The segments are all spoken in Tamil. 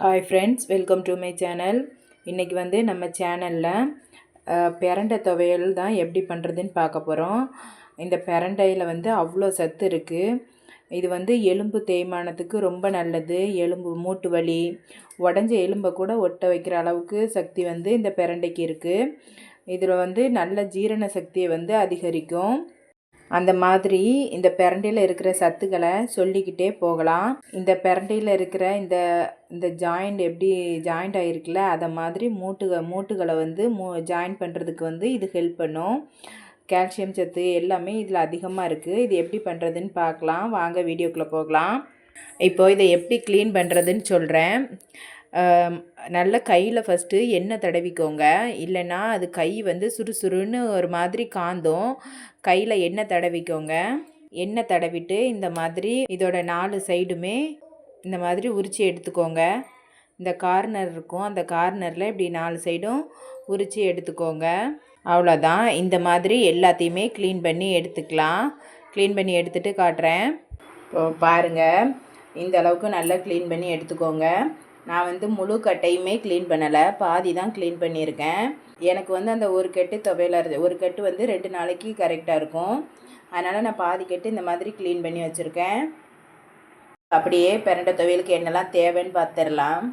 Hi friends welcome to my channel இன்றைக்கி வந்து நம்ம சேனலில் பிரண்டை துவையல் தான் எப்படி பண்ணுறதுன்னு பார்க்க போகிறோம் இந்த பிரண்டையில் வந்து அவ்வளோ சத்து இருக்குது இது வந்து எலும்பு தேய்மானத்துக்கு ரொம்ப நல்லது. எலும்பு மூட்டு வலி உடஞ்ச எலும்பை கூட ஒட்ட வைக்கிற அளவுக்கு சக்தி வந்து இந்த பிரண்டைக்கு இருக்குது இதில் வந்து நல்ல ஜீரண சக்தியை வந்து அதிகரிக்கும். அந்த மாதிரி இந்த பிரண்டையில் இருக்கிற சத்துக்களை சொல்லிக்கிட்டே போகலாம். இந்த பிரண்டையில் இருக்கிற இந்த இந்த ஜாயிண்ட் எப்படி ஜாயிண்ட் ஆகிருக்குல்ல அதை மாதிரி மூட்டுக மூட்டுகளை வந்து மூ ஜாயின் பண்ணுறதுக்கு வந்து இது ஹெல்ப் பண்ணும். கால்சியம் சத்து எல்லாமே இதில் அதிகமாக இருக்குது இது எப்படி பண்ணுறதுன்னு பார்க்கலாம். வாங்க வீடியோக்குள்ளே போகலாம். இப்போது இதை எப்படி க்ளீன் பண்ணுறதுன்னு சொல்கிறேன் நல்ல கையில் ஃபஸ்ட்டு எண்ணெய் தடவிக்கோங்க. இல்லைன்னா அது கை வந்து சுறுசுறுன்னு ஒரு மாதிரி காந்தும். கையில் எண்ணெய் தடவிக்கோங்க. எண்ணெய் தடவிட்டு இந்த மாதிரி இதோட நாலு சைடுமே இந்த மாதிரி உரித்து எடுத்துக்கோங்க. இந்த கார்னர் இருக்கும். அந்த கார்னரில் இப்படி நாலு சைடும் உரித்து எடுத்துக்கோங்க. அவ்வளோதான் இந்த மாதிரி எல்லாத்தையுமே க்ளீன் பண்ணி எடுத்துக்கலாம். க்ளீன் பண்ணி எடுத்துகிட்டு காட்டுறேன். இப்போ பாருங்கள் இந்த அளவுக்கு நல்லா க்ளீன் பண்ணி எடுத்துக்கோங்க. நான் வந்து முழு கட்டையுமே க்ளீன் பண்ணலை. பாதி தான் க்ளீன் பண்ணியிருக்கேன். எனக்கு வந்து அந்த ஒரு கெட்டு துவையில் இருந்து ஒரு கட்டு வந்து ரெண்டு நாளைக்கு கரெக்டாக இருக்கும். அதனால் நான் பாதி கட்டு இந்த மாதிரி க்ளீன் பண்ணி வச்சுருக்கேன். அப்படியே பிரண்டை துவையலுக்கு என்னெல்லாம் தேவைன்னு பார்த்துடலாம்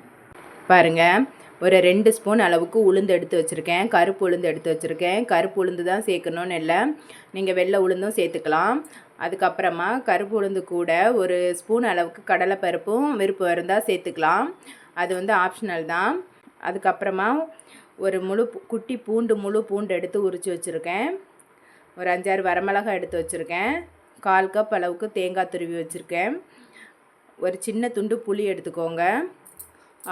பாருங்கள் ஒரு ரெண்டு ஸ்பூன் அளவுக்கு உளுந்து எடுத்து வச்சுருக்கேன். கருப்பு உளுந்து எடுத்து வச்சுருக்கேன். கருப்பு உளுந்து தான் சேர்க்கணுன்னு இல்லை. நீங்கள் வெள்ளை உளுந்தும் சேர்த்துக்கலாம். அதுக்கப்புறமா கருப்பு உளுந்து கூட ஒரு ஸ்பூன் அளவுக்கு கடலைப்பருப்பும் விருப்பம் இருந்தால் சேர்த்துக்கலாம். அது வந்து ஆப்ஷனல் தான். அதுக்கப்புறமா ஒரு முழு குட்டி பூண்டு முழு பூண்டு எடுத்து உரித்து வச்சுருக்கேன். ஒரு அஞ்சாறு வரமிளகாய் எடுத்து வச்சுருக்கேன். கால் கப் அளவுக்கு தேங்காய் துருவி வச்சுருக்கேன். ஒரு சின்ன துண்டு புளி எடுத்துக்கோங்க.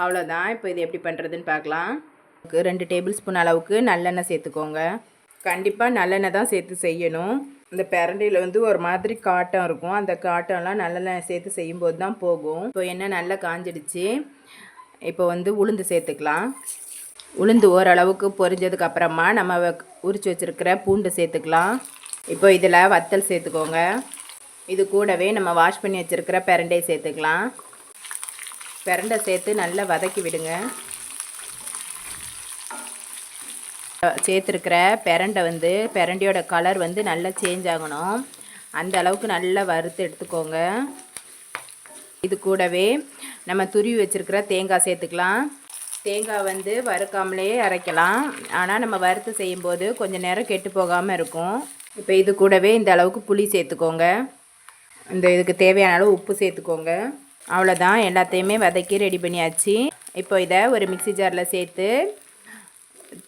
அவ்வளோதான். இப்போ இது எப்படி பண்ணுறதுன்னு பார்க்கலாம். ரெண்டு டேபிள் ஸ்பூன் அளவுக்கு நல்லெண்ணெய் சேர்த்துக்கோங்க. கண்டிப்பாக நல்லெண்ணெய் தான் சேர்த்து செய்யணும். இந்த பிரண்டையில் வந்து ஒரு மாதிரி காட்டம் இருக்கும். அந்த காட்டம்லாம் நல்லெண்ணெய் சேர்த்து செய்யும்போது தான் போகும். இப்போ எண்ணெய் நல்லா காஞ்சிடுச்சு. இப்போ வந்து உளுந்து சேர்த்துக்கலாம். உளுந்து ஓரளவுக்கு பொரிஞ்சதுக்கு அப்புறமா நம்ம உரிச்சு வச்சுருக்கிற பூண்டு சேர்த்துக்கலாம். இப்போ இதில் வத்தல் சேர்த்துக்கோங்க. இது கூடவே நம்ம வாஷ் பண்ணி வச்சுருக்கிற பிரண்டையை சேர்த்துக்கலாம். பிரண்டை சேர்த்து நல்லா வதக்கி விடுங்க. சேர்த்துருக்கிற பிரண்டை வந்து பிரண்டையோட கலர் வந்து நல்லா சேஞ்ச் ஆகணும். அந்த அளவுக்கு நல்லா வறுத்து எடுத்துக்கோங்க. இது கூடவே நம்ம துருவி வச்சுருக்கிற தேங்காய் சேர்த்துக்கலாம். தேங்காய் வந்து வறுக்காமலே அரைக்கலாம். ஆனால் நம்ம வறுத்து செய்யும்போது கொஞ்சம் நேரம் கெட்டு போகாமல் இருக்கும். இப்போ இது கூடவே இந்த அளவுக்கு புளி சேர்த்துக்கோங்க. இந்த இதுக்கு தேவையான அளவு உப்பு சேர்த்துக்கோங்க. அவ்வளோதான் எல்லாத்தையுமே வதக்கி ரெடி பண்ணியாச்சு. இப்போ இதை ஒரு மிக்சி ஜாரில் சேர்த்து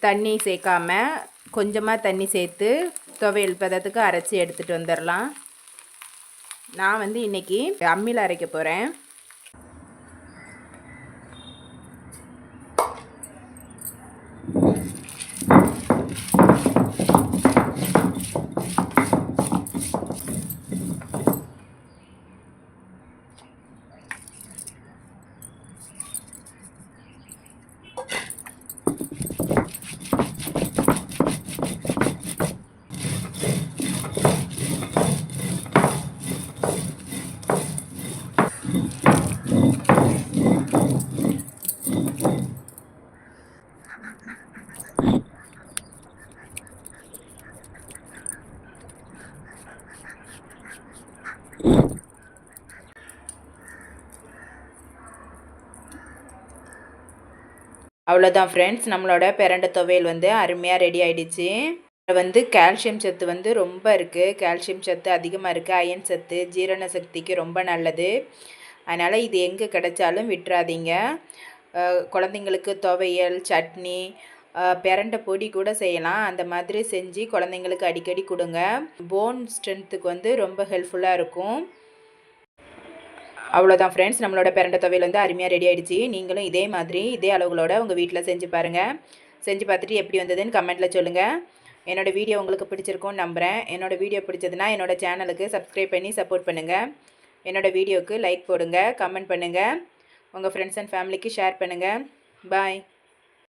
தண்ணி சேர்க்காம கொஞ்சமாக தண்ணி சேர்த்து துவையல் பதத்துக்கு அரைச்சி எடுத்துகிட்டு வந்துடலாம். நான் வந்து இன்றைக்கி அம்மியில் அரைக்க போகிறேன் அவ்வளோதான் ஃப்ரெண்ட்ஸ் நம்மளோட பிரண்டை துவையல் வந்து அருமையாக ரெடி ஆகிடுச்சு வந்து கால்சியம் சத்து வந்து ரொம்ப இருக்குது கால்சியம் சத்து அதிகமாக இருக்குது அயன் சத்து ஜீரண சக்திக்கு ரொம்ப நல்லது. அதனால் இது எங்கே கிடைச்சாலும் விட்டுறாதீங்க. குழந்தைங்களுக்கு துவையல் சட்னி பிரண்டை பொடி கூட செய்யலாம். அந்த மாதிரி செஞ்சு குழந்தைங்களுக்கு அடிக்கடி கொடுங்க. போன் ஸ்ட்ரென்த்துக்கு வந்து ரொம்ப ஹெல்ப்ஃபுல்லாக இருக்கும். அவ்வளோதான் ஃப்ரெண்ட்ஸ் நம்மளோட பிறண்ட துவையில் வந்து அருமையாக ரெடி ஆகிடுச்சு நீங்களும் இதே மாதிரி இதே அளவுகளோட உங்கள் வீட்டில் செஞ்சு பாருங்கள் செஞ்சு பார்த்துட்டு எப்படி வந்ததுன்னு கமெண்ட்டில் சொல்லுங்கள் என்னோடய வீடியோ உங்களுக்கு பிடிச்சிருக்கும்னு நம்புகிறேன் என்னோடய வீடியோ பிடிச்சதுன்னா என்னோடய சேனலுக்கு சப்ஸ்கிரைப் பண்ணி சப்போர்ட் பண்ணுங்கள் என்னோடய வீடியோவுக்கு லைக் போடுங்க கமெண்ட் பண்ணுங்கள் உங்கள் ஃப்ரெண்ட்ஸ் அண்ட் ஃபேமிலிக்கு ஷேர் பண்ணுங்கள் பாய்